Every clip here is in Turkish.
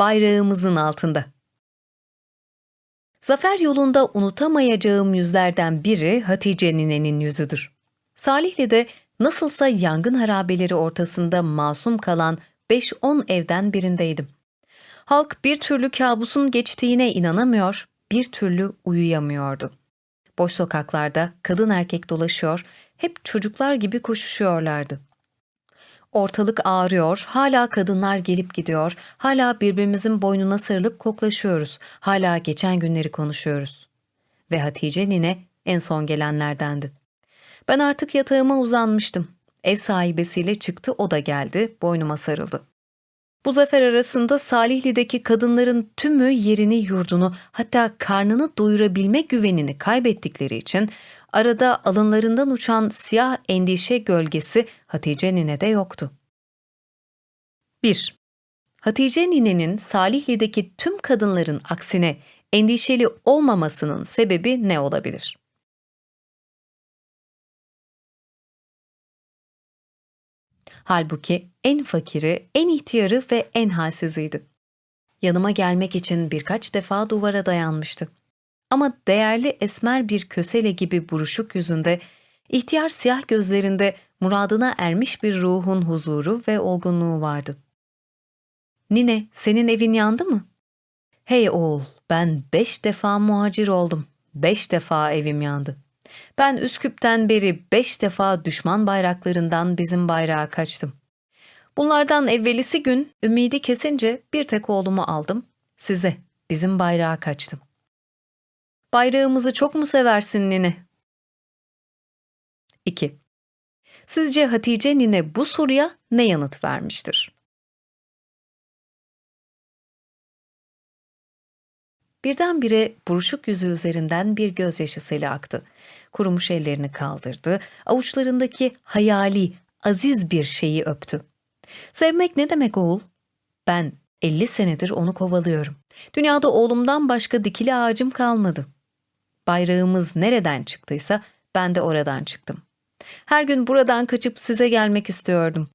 bayrağımızın altında. Zafer yolunda unutamayacağım yüzlerden biri Hatice ninenin yüzüdür. Salihli'de nasılsa yangın harabeleri ortasında masum kalan 5-10 evden birindeydim. Halk bir türlü kabusun geçtiğine inanamıyor, bir türlü uyuyamıyordu. Boş sokaklarda kadın erkek dolaşıyor, hep çocuklar gibi koşuşuyorlardı. Ortalık ağrıyor, hala kadınlar gelip gidiyor, hala birbirimizin boynuna sarılıp koklaşıyoruz, hala geçen günleri konuşuyoruz. Ve Hatice nine en son gelenlerdendi. Ben artık yatağıma uzanmıştım. Ev sahibesiyle çıktı, o da geldi, boynuma sarıldı. Bu zafer arasında Salihli'deki kadınların tümü yerini yurdunu hatta karnını doyurabilme güvenini kaybettikleri için arada alınlarından uçan siyah endişe gölgesi Hatice Nine'de yoktu. 1. Hatice Nine'nin Salihli'deki tüm kadınların aksine endişeli olmamasının sebebi ne olabilir? Halbuki en fakiri, en ihtiyarı ve en halsiziydi. Yanıma gelmek için birkaç defa duvara dayanmıştı. Ama değerli esmer bir kösele gibi buruşuk yüzünde, ihtiyar siyah gözlerinde muradına ermiş bir ruhun huzuru ve olgunluğu vardı. Nine, senin evin yandı mı? Hey oğul, ben beş defa muhacir oldum. Beş defa evim yandı. Ben Üsküp'ten beri beş defa düşman bayraklarından bizim bayrağa kaçtım. Bunlardan evvelisi gün ümidi kesince bir tek oğlumu aldım. Size, bizim bayrağa kaçtım. Bayrağımızı çok mu seversin nine? 2. Sizce Hatice nine bu soruya ne yanıt vermiştir? Birdenbire buruşuk yüzü üzerinden bir gözyaşı seli aktı. Kurumuş ellerini kaldırdı, avuçlarındaki hayali, aziz bir şeyi öptü. Sevmek ne demek oğul? Ben 50 senedir onu kovalıyorum. Dünyada oğlumdan başka dikili ağacım kalmadı. Bayrağımız nereden çıktıysa ben de oradan çıktım. Her gün buradan kaçıp size gelmek istiyordum.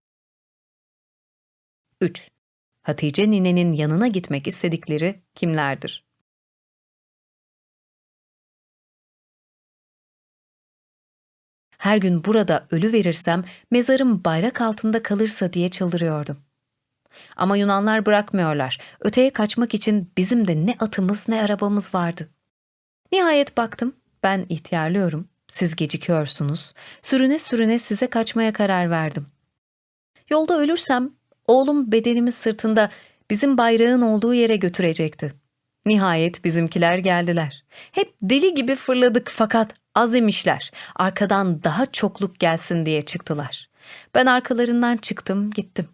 3. Hatice ninenin yanına gitmek istedikleri kimlerdir? Her gün burada ölü verirsem mezarım bayrak altında kalırsa diye çıldırıyordum. Ama Yunanlar bırakmıyorlar. Öteye kaçmak için bizim de ne atımız ne arabamız vardı. Nihayet baktım, ben ihtiyarlıyorum, siz gecikiyorsunuz. Sürüne sürüne size kaçmaya karar verdim. Yolda ölürsem oğlum bedenimi sırtında bizim bayrağın olduğu yere götürecekti. Nihayet bizimkiler geldiler. Hep deli gibi fırladık fakat az imişler. Arkadan daha çokluk gelsin diye çıktılar. Ben arkalarından çıktım gittim.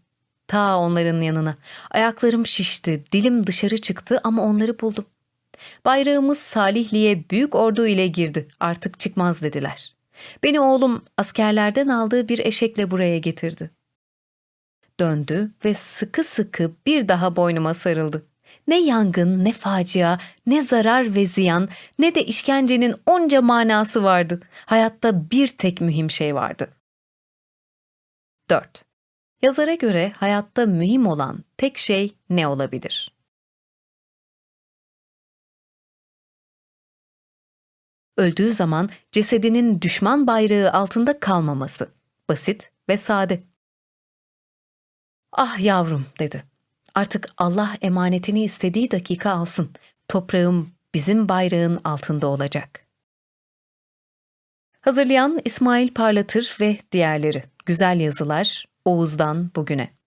Ta onların yanına. Ayaklarım şişti, dilim dışarı çıktı ama onları buldum. Bayrağımız Salihli'ye büyük ordu ile girdi. Artık çıkmaz dediler. Beni oğlum askerlerden aldığı bir eşekle buraya getirdi. Döndü ve sıkı sıkı bir daha boynuma sarıldı. Ne yangın, ne facia, ne zarar ve ziyan, ne de işkencenin onca manası vardı. Hayatta bir tek mühim şey vardı. 4. Yazara göre hayatta mühim olan tek şey ne olabilir? Öldüğü zaman cesedinin düşman bayrağı altında kalmaması. Basit ve sade. Ah yavrum dedi. Artık Allah emanetini istediği dakika alsın. Toprağım bizim bayrağın altında olacak. Hazırlayan İsmail Parlatır ve diğerleri. Güzel yazılar Oğuz'dan bugüne.